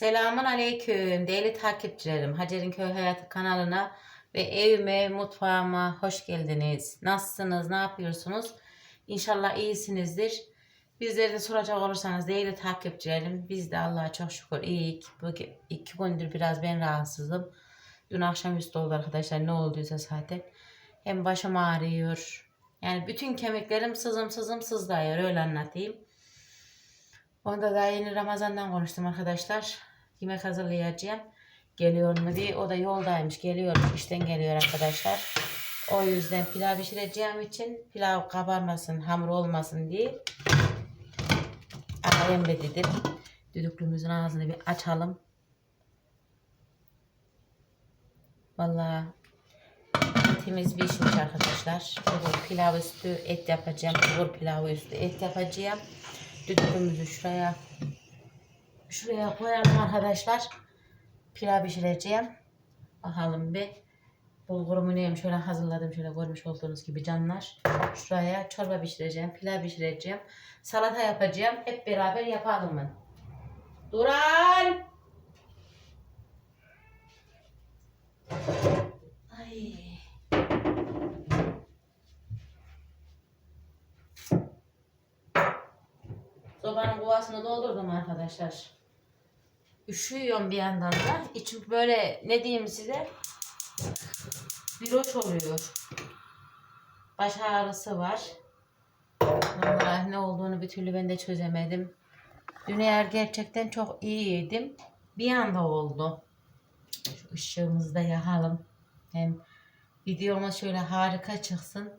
Selamun Aleyküm değerli takipçilerim. Hacer'in Köy Hayatı kanalına ve evime, mutfağıma hoş geldiniz. Nasılsınız, ne yapıyorsunuz? İnşallah iyisinizdir. Bizleri de soracak olursanız değerli takipçilerim, biz de Allah'a çok şükür iyiyik. Bu iki gündür biraz ben rahatsızım. Dün akşamüstü oldu arkadaşlar ne olduysa zaten. Hem başım ağrıyor. Yani bütün kemiklerim sızım sızım sızlıyor öyle anlatayım. Onda da yeni Ramazan'dan konuştum arkadaşlar. Yemek hazırlayacağım. Geliyor mu diye. O da yoldaymış. Geliyor. işten geliyor arkadaşlar. O yüzden pilav pişireceğim için pilav kabarmasın, hamur olmasın diye. Arayayım be dedim. Düdüklümüzün ağzını bir açalım. Vallahi etimiz pişmiş arkadaşlar. Bulgur pilav üstü et yapacağım. Bulgur pilavı üstü et yapacağım. Düdüklümüzü şuraya şuraya koyalım arkadaşlar. Pilav pişireceğim. Bakalım bir. Bulgurumu neyim şöyle hazırladım. Şöyle görmüş olduğunuz gibi canlar. Şuraya çorba pişireceğim. Pilav pişireceğim. Salata yapacağım. Hep beraber yapalım mı? Duran! Ay. Sobanın kovasını doldurdum arkadaşlar. Üşüyorum bir yandan da. İçim böyle ne diyeyim size? Bir hoş oluyor. Baş ağrısı var. Vallahi ne olduğunu bir türlü ben de çözemedim. Dün eğer gerçekten çok iyiydim. Bir anda oldu. Şu ışığımızı da yakalım. Hem videomuz şöyle harika çıksın.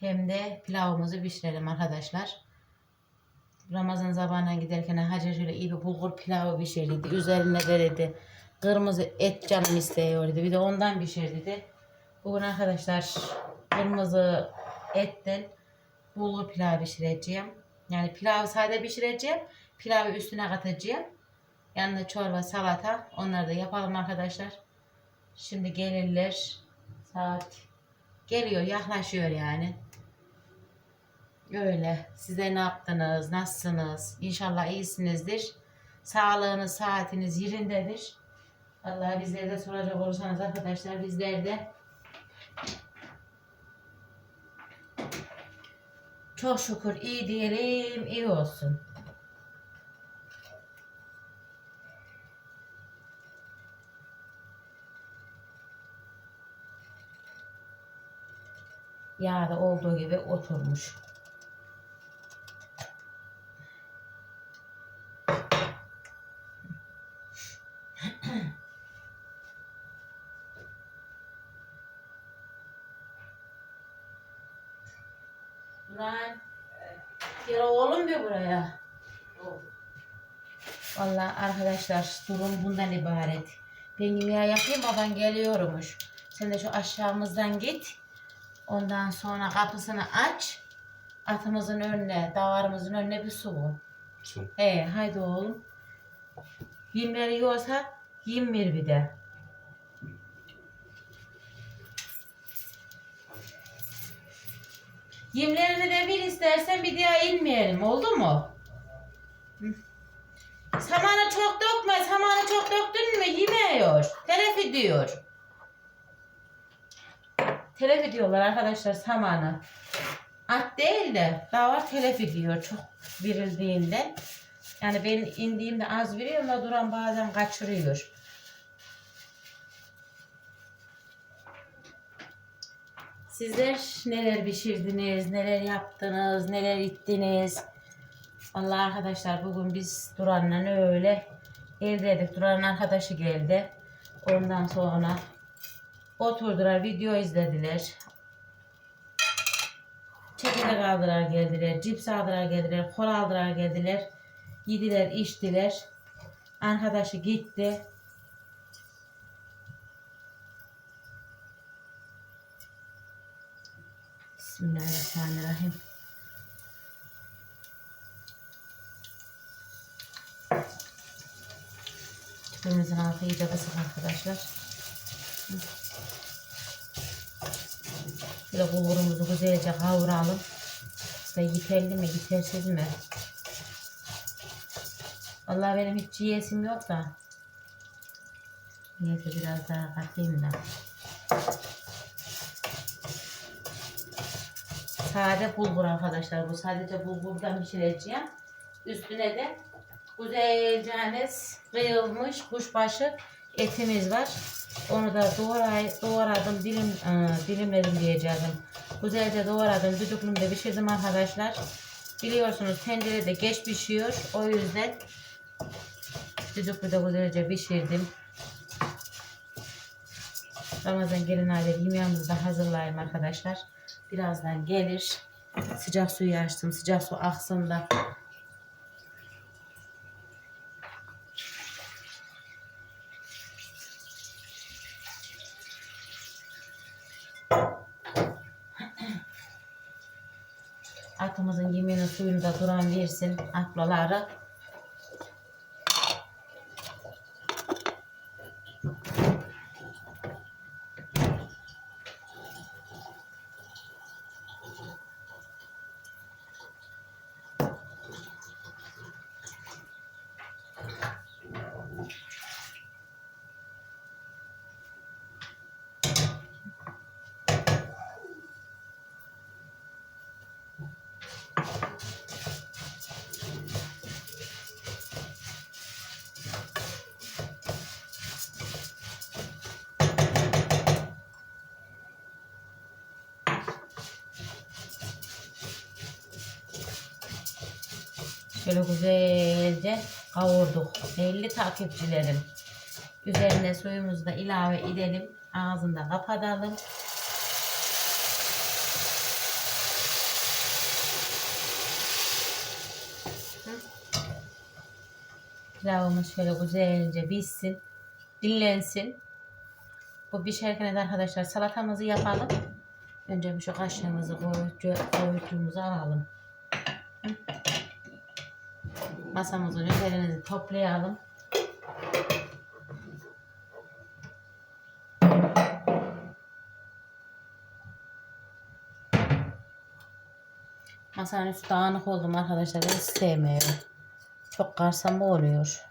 Hem de pilavımızı pişirelim arkadaşlar. Ramazan zamanına giderken Hacer şöyle iyi bir bulgur pilavı pişirdi. Üzerine dedi kırmızı et canım istiyordu. Bir de ondan pişirdi. Bugün arkadaşlar kırmızı etten bulgur pilavı pişireceğim. Yani pilavı sade pişireceğim. Pilavı üstüne katacağım. Yanında çorba, salata. Onları da yapalım arkadaşlar. Şimdi gelirler. Saat geliyor, yaklaşıyor yani. Öyle. Size ne yaptınız? Nasılsınız? İnşallah iyisinizdir. Sağlığınız, saatiniz yerindedir. Vallahi bizlere de soracak olursanız arkadaşlar bizler de çok şükür iyi diyelim, iyi olsun. Yağ da olduğu gibi oturmuş. Lan. Gel oğlum bir buraya. Vallahi arkadaşlar durum bundan ibaret. Ben yemeği yapayım baban geliyormuş. Sen de şu aşağımızdan git. Ondan sonra kapısını aç. Atımızın önüne, davarımızın önüne bir su koy. Su. He, haydi oğlum. Yemleri yiyorsa yem ver bir de. Yemlerini de bir istersen bir daha inmeyelim oldu mu? Samanı çok dökme, samanı çok döktün mü yemiyor. Telef ediyor. Telef ediyorlar arkadaşlar samanı. At değil de davar telef ediyor çok virildiğinde. Yani ben indiğimde az veriyorum da duran bazen kaçırıyor. Sizler neler pişirdiniz, neler yaptınız, neler ittiniz? Allah arkadaşlar bugün biz Duran'la öyle evdeydik. Duran'ın arkadaşı geldi. Ondan sonra oturdular, video izlediler. Çekirdek aldılar geldiler, cips aldılar geldiler, kola aldılar geldiler. Yediler, içtiler. Arkadaşı gitti. Bismillahirrahmanirrahim. Tüpümüzün altı iyice kısık arkadaşlar. Böyle bulgurumuzu güzelce kavuralım. İşte yeterli mi, yetersiz mi? Vallahi benim hiç yiyesim yok da. Neyse biraz daha katayım da. Sade bulgur arkadaşlar. Bu sadece bulgurdan pişireceğim. Üstüne de güzelce hani kıyılmış kuşbaşı etimiz var. Onu da doğray, doğradım, dilim, e, dilimledim diyeceğim. Güzelce doğradım, düdüklümde pişirdim arkadaşlar. Biliyorsunuz tencerede geç pişiyor. O yüzden düdüklüde güzelce pişirdim. Ramazan gelin aile yemeğimizi de hazırlayayım arkadaşlar. Birazdan gelir. Sıcak suyu açtım. Sıcak su aksın da atımızın yemeğinin suyunu da duran versin atlaları. Şöyle güzelce kavurduk. Belli takipçilerim. Üzerine suyumuzu da ilave edelim. Ağzını da kapatalım. Hı. Pilavımız şöyle güzelce pişsin. Dinlensin. Bu pişerken de arkadaşlar salatamızı yapalım. Önce bir şu kaşığımızı koyucu, koyucumuzu alalım. Masamızın üzerine toplayalım. Masanın üstü dağınık oldum arkadaşlar. Ben sevmiyorum. Çok karsam oluyor.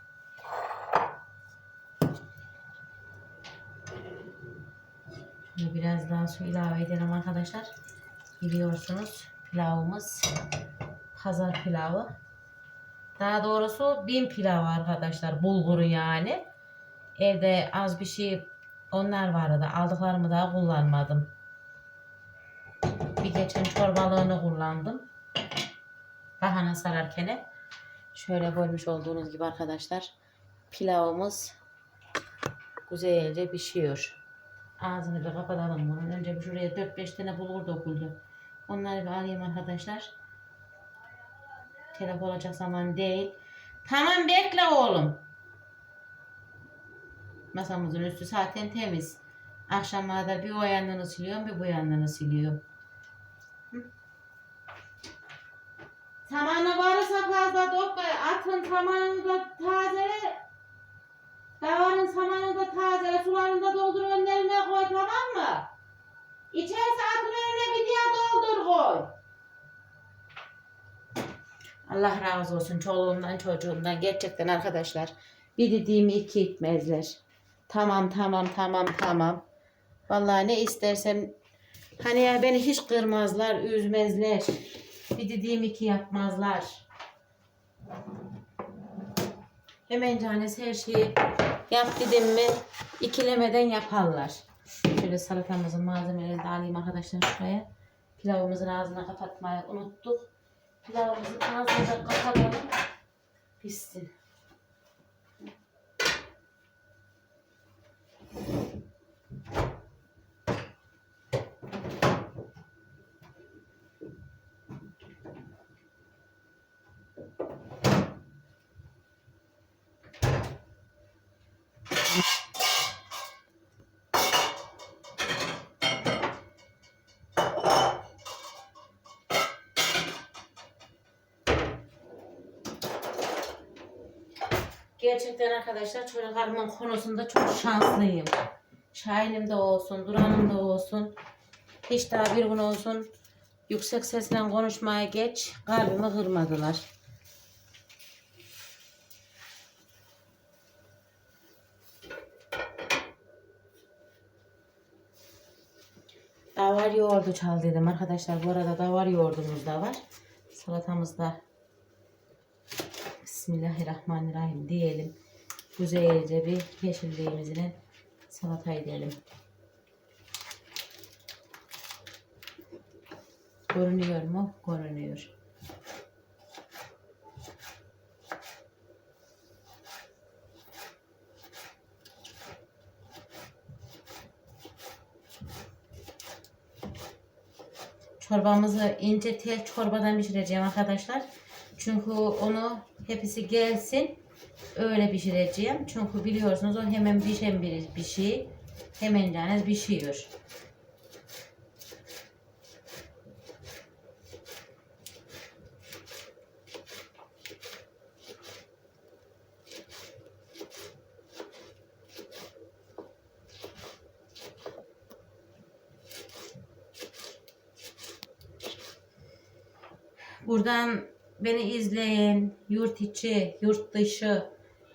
Şimdi biraz daha su ilave edelim arkadaşlar. Biliyorsunuz pilavımız pazar pilavı. Daha doğrusu bin pilav arkadaşlar. Bulguru yani. Evde az bir şey onlar vardı. Aldıklarımı daha kullanmadım. Bir geçen çorbalığını kullandım. Lahana sararken. Şöyle görmüş olduğunuz gibi arkadaşlar. Pilavımız güzelce pişiyor. Ağzını bir kapatalım bunun. Önce bir şuraya 4-5 tane bulgur dokuldu. Onları bir alayım arkadaşlar. Telef olacak zaman değil. Tamam bekle oğlum. Masamızın üstü zaten temiz. Akşamlarda bir o yanını siliyorum bir bu yanını siliyorum. Hı. Samanı varsa fazla topla. Atın samanını da tazele. Davarın samanını da tazele. Sularını da doldur önlerine koy tamam mı? İçerse atın önüne bir diye doldur koy. Allah razı olsun çoluğumdan çocuğumdan gerçekten arkadaşlar. Bir dediğimi iki etmezler. Tamam tamam tamam tamam. Vallahi ne istersem hani ya beni hiç kırmazlar, üzmezler. Bir dediğim iki yapmazlar. Hemen canesi her şeyi yap dedim mi ikilemeden yaparlar. Şöyle salatamızın malzemelerini de alayım arkadaşlar şuraya. Pilavımızın ağzına kapatmayı unuttuk. Pilavımızın ağzını da kapatalım. Pişsin. Gerçekten arkadaşlar çocuklarımın konusunda çok şanslıyım. Şahin'im de olsun, Duran'ım da olsun. Hiç daha bir gün olsun yüksek sesle konuşmaya geç kalbimi kırmadılar. Davar yoğurdu çal dedim arkadaşlar. Bu arada davar yoğurdumuz da var. Salatamız da Bismillahirrahmanirrahim diyelim. Güzelce bir yeşilliğimizin salata edelim. Görünüyor mu? Görünüyor. Çorbamızı ince tel çorbadan pişireceğim arkadaşlar. Çünkü onu hepsi gelsin öyle pişireceğim. Çünkü biliyorsunuz o hemen pişen bir, bir şey. Hemen yani pişiyor. Beni izleyen, yurt içi, yurt dışı,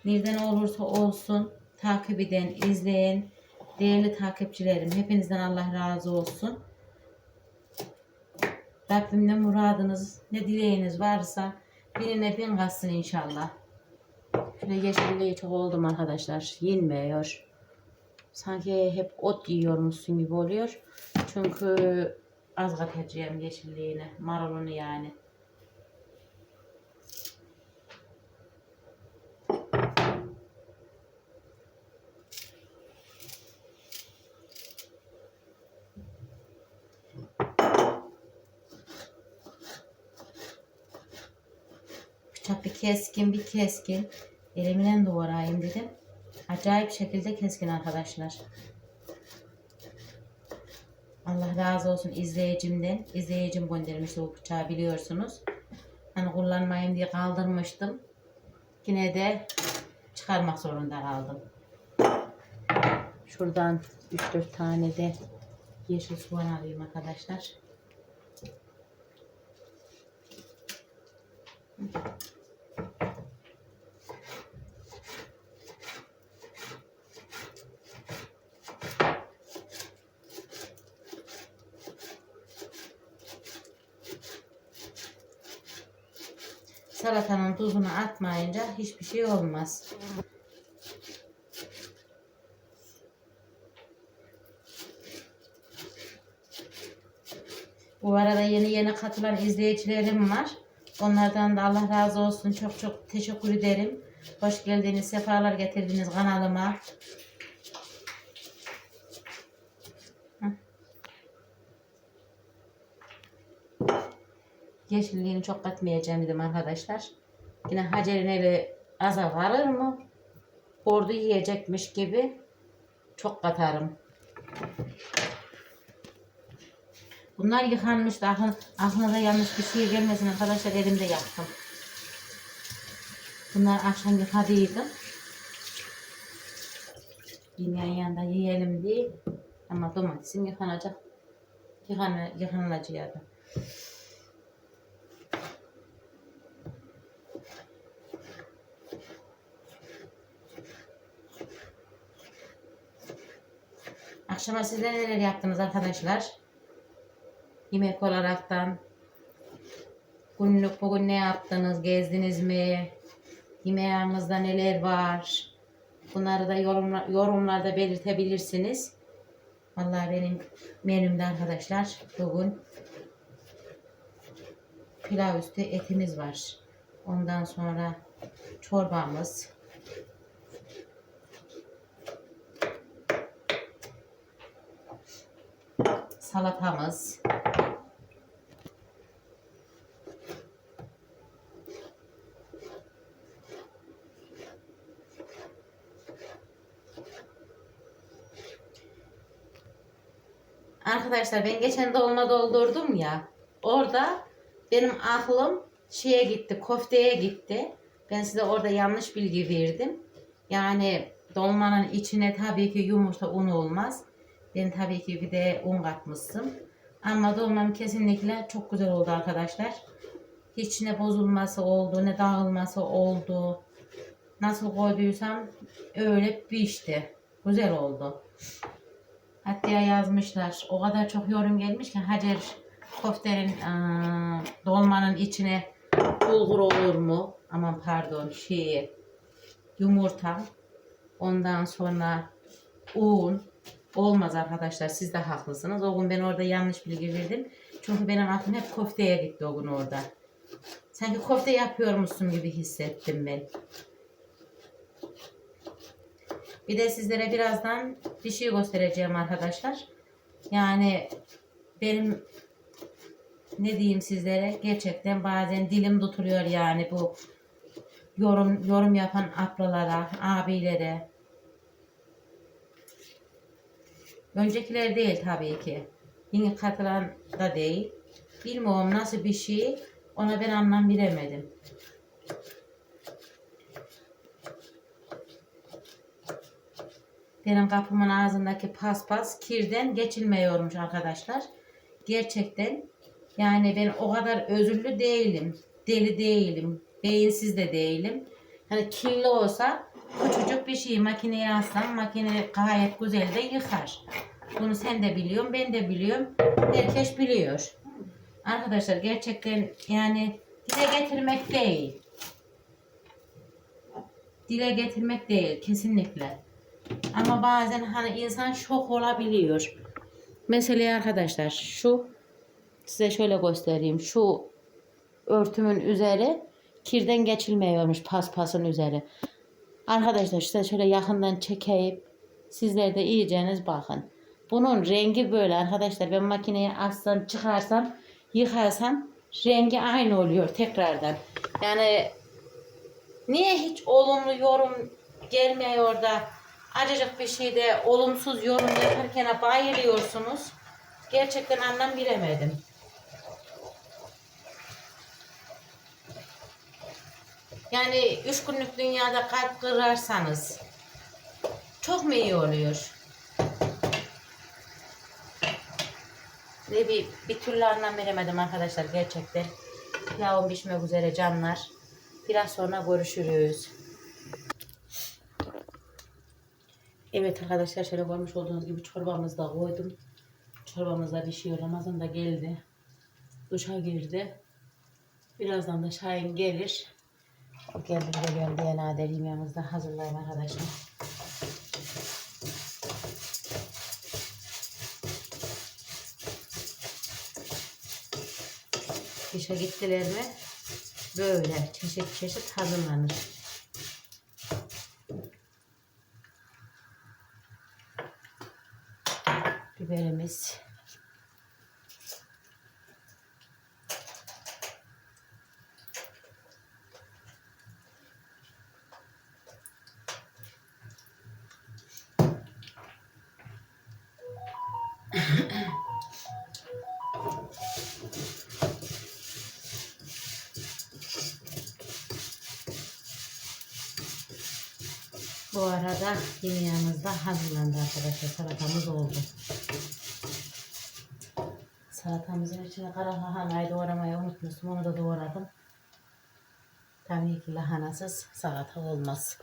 nereden olursa olsun takip eden, izleyen değerli takipçilerim. Hepinizden Allah razı olsun. Rabbim ne muradınız, ne dileğiniz varsa birine bin katsın inşallah. Şöyle yeşilliği çok oldum arkadaşlar. Yenmiyor. Sanki hep ot yiyormuşsun gibi oluyor. Çünkü az katacağım yeşilliğini, marulunu yani. Bıçak bir keskin bir keskin. Elimden doğrayayım dedim. Acayip şekilde keskin arkadaşlar. Allah razı olsun izleyicimden. İzleyicim göndermişti bu bıçağı biliyorsunuz. Hani kullanmayayım diye kaldırmıştım. Yine de çıkarmak zorunda kaldım. Şuradan 3-4 tane de yeşil soğan alayım arkadaşlar. Tuzunu atmayınca hiçbir şey olmaz. Bu arada yeni yeni katılan izleyicilerim var. Onlardan da Allah razı olsun. Çok çok teşekkür ederim. Hoş geldiniz, sefalar getirdiniz kanalıma. Yeşilliğini çok katmayacağım dedim arkadaşlar. Yine Hacer'in eli aza varır mı? Ordu yiyecekmiş gibi çok katarım. Bunlar yıkanmıştı. Aklın, aklınıza yanlış bir şey gelmesin arkadaşlar elimde yaptım. Bunlar akşam yıkadıydım. Yine yanında yiyelim diye. Ama domatesim yıkanacak. Yıkan, yıkanılacaktı. Akşama sizler neler yaptınız arkadaşlar? Yemek olaraktan. Günlük bugün ne yaptınız? Gezdiniz mi? Yemeğinizde neler var? Bunları da yorumla, yorumlarda belirtebilirsiniz. Vallahi benim menümde arkadaşlar bugün pilav üstü etimiz var. Ondan sonra çorbamız. Salatamız. Arkadaşlar ben geçen dolma doldurdum ya. Orada benim aklım şeye gitti, kofteye gitti. Ben size orada yanlış bilgi verdim. Yani dolmanın içine tabii ki yumurta un olmaz. Ben tabii ki bir de un katmıştım. Ama dolmam kesinlikle çok güzel oldu arkadaşlar. Hiç ne bozulması oldu, ne dağılması oldu. Nasıl koyduysam öyle pişti. Güzel oldu. Hatta yazmışlar. O kadar çok yorum gelmiş ki Hacer koftenin eee, dolmanın içine bulgur olur mu? Aman pardon şey yumurta ondan sonra un olmaz arkadaşlar siz de haklısınız. O gün ben orada yanlış bilgi verdim. Çünkü benim aklım hep kofteye gitti o gün orada. Sanki kofte yapıyormuşsun gibi hissettim ben. Bir de sizlere birazdan bir şey göstereceğim arkadaşlar. Yani benim ne diyeyim sizlere gerçekten bazen dilim tutuluyor yani bu yorum yorum yapan ablalara, abilere. Öncekiler değil tabii ki. Yeni katılan da değil. Bilmiyorum nasıl bir şey ona ben anlam veremedim. Benim kapımın ağzındaki paspas kirden geçilmiyormuş arkadaşlar. Gerçekten yani ben o kadar özürlü değilim. Deli değilim. Beyinsiz de değilim. Hani kirli olsa küçücük bir şeyi makineye alsam makine gayet güzel de yıkar. Bunu sen de biliyorsun, ben de biliyorum. Herkes biliyor. Arkadaşlar gerçekten yani dile getirmek değil. Dile getirmek değil kesinlikle. Ama bazen hani insan şok olabiliyor. Mesela arkadaşlar şu size şöyle göstereyim. Şu örtümün üzeri kirden geçilmiyormuş paspasın üzeri. Arkadaşlar size şöyle yakından çekeyim. Sizler de iyiceniz bakın. Bunun rengi böyle arkadaşlar. Ben makineye assam çıkarsam yıkarsam rengi aynı oluyor tekrardan. Yani niye hiç olumlu yorum gelmiyor da acıcık bir şeyde olumsuz yorum yaparken bayılıyorsunuz. Gerçekten anlam bilemedim. Yani üç günlük dünyada kalp kırarsanız çok mu iyi oluyor? Ne bir, bir türlü anlam veremedim arkadaşlar gerçekten. Pilavım pişmek üzere canlar. Biraz sonra görüşürüz. Evet arkadaşlar şöyle görmüş olduğunuz gibi çorbamızı da koydum. Çorbamız da pişiyor. Ramazan da geldi. Duşa girdi. Birazdan da Şahin gelir. O geldi geliyorum diye nadir yemeğimizi de hazırlayayım arkadaşlar. Dışa gittiler mi böyle çeşit çeşit hazırlanır. Biberimiz. Bu arada yemeğimiz de hazırlandı arkadaşlar. Salatamız oldu. Salatamızın içine kara lahanayı doğramayı unutmuştum. Onu da doğradım. Tabii ki lahanasız salata olmaz.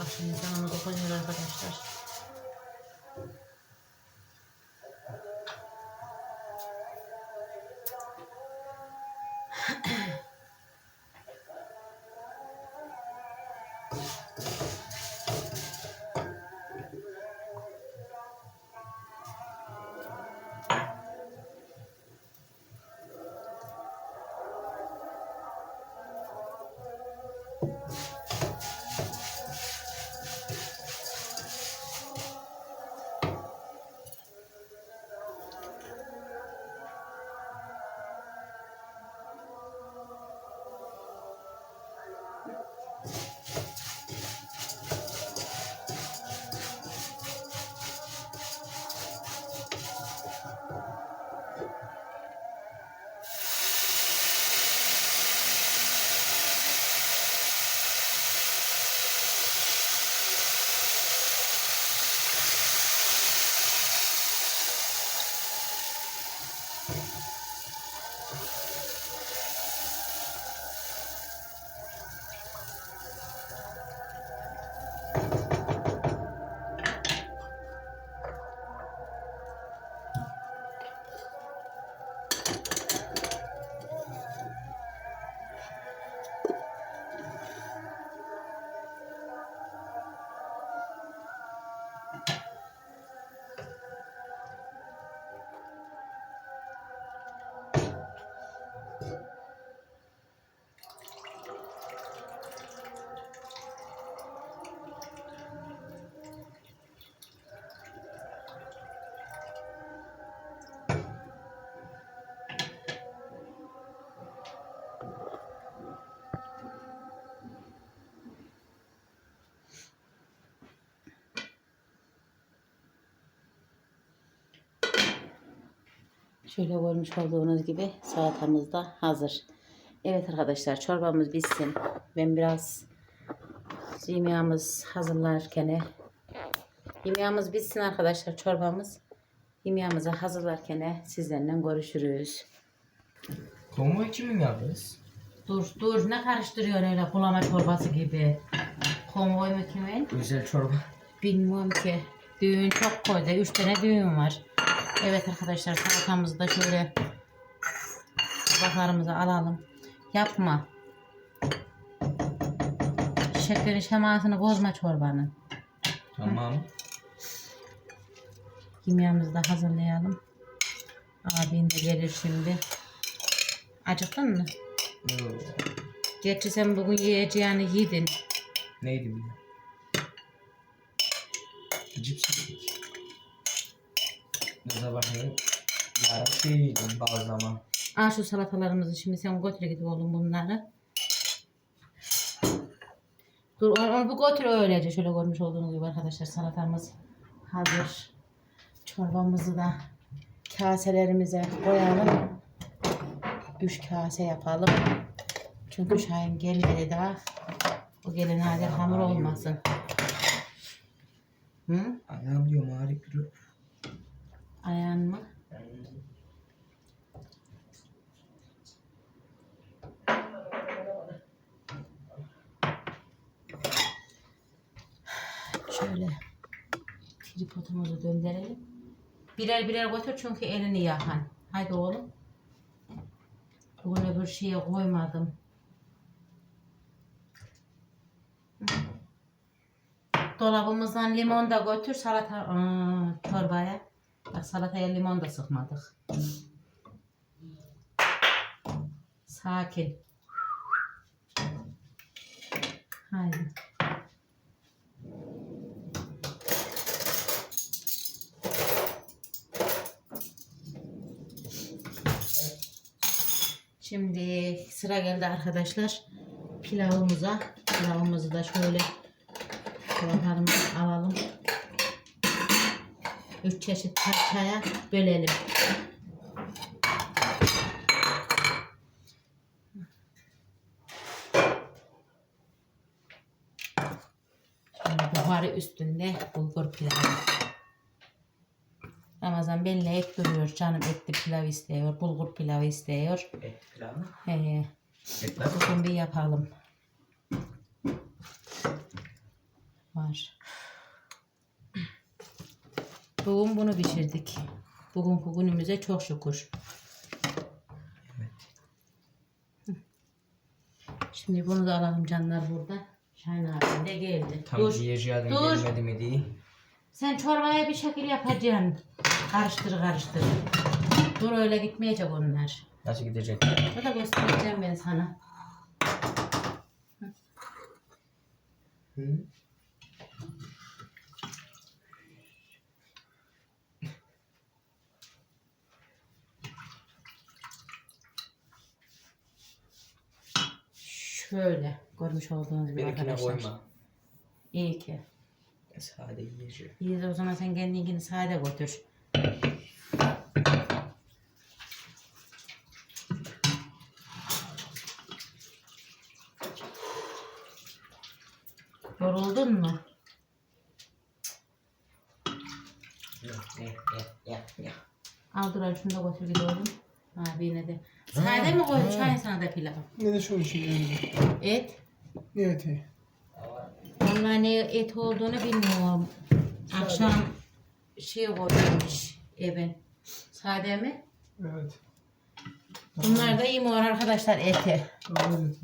aklınızda ama dokunuyor arkadaşlar. Şöyle görmüş olduğunuz gibi salatamız da hazır. Evet arkadaşlar çorbamız bitsin. Ben biraz yemeğimiz hazırlarken yemeğimiz bitsin arkadaşlar çorbamız. Yemeğimizi hazırlarken sizlerle görüşürüz. Konvoy kimin yalnız? Dur dur ne karıştırıyorsun öyle bulama çorbası gibi. Konvoy mu kimin? Güzel çorba. Bilmiyorum ki. Düğün çok koydu. Üç tane düğün var. Evet arkadaşlar salatamızı da şöyle tabaklarımıza alalım. Yapma. Şekerin şemasını bozma çorbanın. Tamam. Yemeğimizi de hazırlayalım. Abin de gelir şimdi. Acıktın mı? Yoo. Gerçi sen bugün yiyeceğini yedin. Neydi bu? Cips yedik. Ne bakayım. Yarın şey yedim bazlama. Al şu salatalarımızı şimdi sen götür git oğlum bunları. Dur onu, onu bir götür öylece şöyle görmüş olduğunuz gibi arkadaşlar salatamız hazır. Çorbamızı da kaselerimize koyalım. Üç kase yapalım. Çünkü Şahin gelmedi daha. O gelene hadi hamur olmasın. Hı? Ayağım diyorum ağrı duruyor. Ayağın mı? Şöyle tripodumuzu döndürelim. Birer birer götür çünkü elini yakan. Haydi oğlum. Böyle bir şeye koymadım. Dolabımızdan limon da götür salata Aa, çorbaya. Salataya limon da sıkmadık. Sakin. Haydi. Şimdi sıra geldi arkadaşlar pilavımıza. Pilavımızı da şöyle pilavlarımızı alalım. Üç çeşit parçaya bölelim. Buharı üstünde bulgur pilavı. Ramazan belli et duruyor. Canım etli pilav istiyor. Bulgur pilavı istiyor. Et pilavı. Ee, Et bugün bir yapalım. Var. Bugün bunu pişirdik. Bugünkü günümüze çok şükür. Şimdi bunu da alalım canlar burada. Şahin abim de geldi. Tam Dur. yiyeceğim Dur. gelmedi mi diye. Sen çorbaya bir şekil yapacaksın. Karıştır karıştır. Dur öyle gitmeyecek onlar. Nasıl gidecek? Bu da göstereceğim ben sana. Hı? Şöyle görmüş olduğunuz gibi Benimkine arkadaşlar. koyma. İyi ki. Sade yiyeceğim. İyi de o zaman sen kendininkini sade götür. Yoruldun mu? Ya, ya, ya, ya. Al dur şunu da götür gidiyorum. Abi yine de. Sade mi koydun? Şahin sana da pilav. Ne de şöyle şey Et. Ne eti? Vallahi ne et olduğunu bilmiyorum. Akşam şey koymuş evin. Sade mi? Evet. Bunlar da yemiyor arkadaşlar eti. Eti.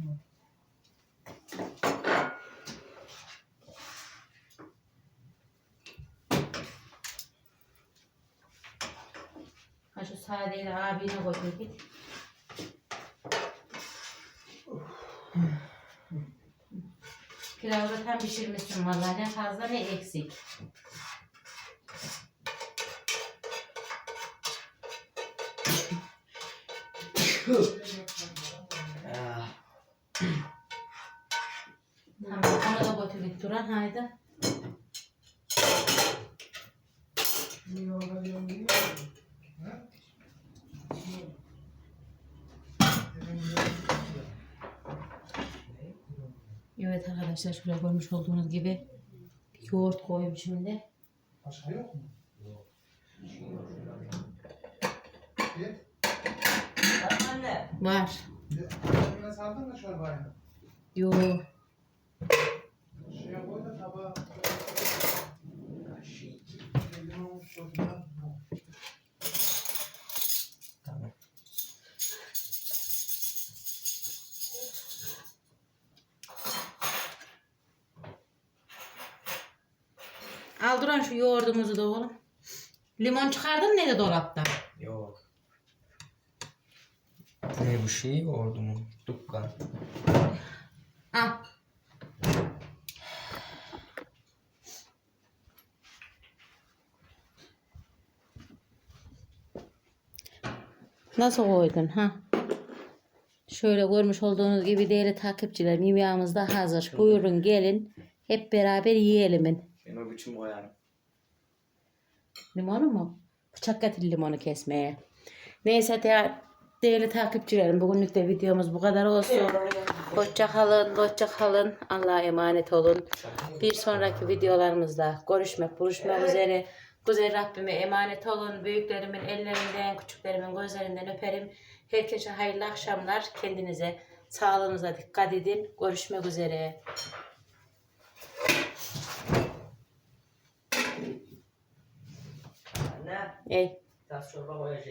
Ha şu sadeyle abine koy git. Pilavı da tam pişirmişsin vallahi ne fazla ne eksik. Ah, Tamam onu da götür git Duran haydi. Evet arkadaşlar şöyle görmüş olduğunuz gibi bir yoğurt koyayım şimdi. Başka yok mu? Git. Bak anne. Var. Kendine saldın mı çorbayı? Yo. Limon çıkardın ne de dolaptan? Yok. Ne bu şey ordu mu? Dukkan. Al. Nasıl koydun ha? Şöyle görmüş olduğunuz gibi değerli takipçilerim yemeğimiz de hazır. Buyurun gelin hep beraber yiyelim. Ben o biçim koyarım. Limonu mu? Bıçak getir limonu kesmeye. Neyse de, değerli takipçilerim bugünlük de videomuz bu kadar olsun. Hoşça kalın, hoşça kalın. Allah'a emanet olun. Bir sonraki videolarımızda görüşmek, buluşmak üzere. Güzel Rabbime emanet olun. Büyüklerimin ellerinden, küçüklerimin gözlerinden öperim. Herkese hayırlı akşamlar. Kendinize, sağlığınıza dikkat edin. Görüşmek üzere. É. tá Ey. Ters çorba boyacı.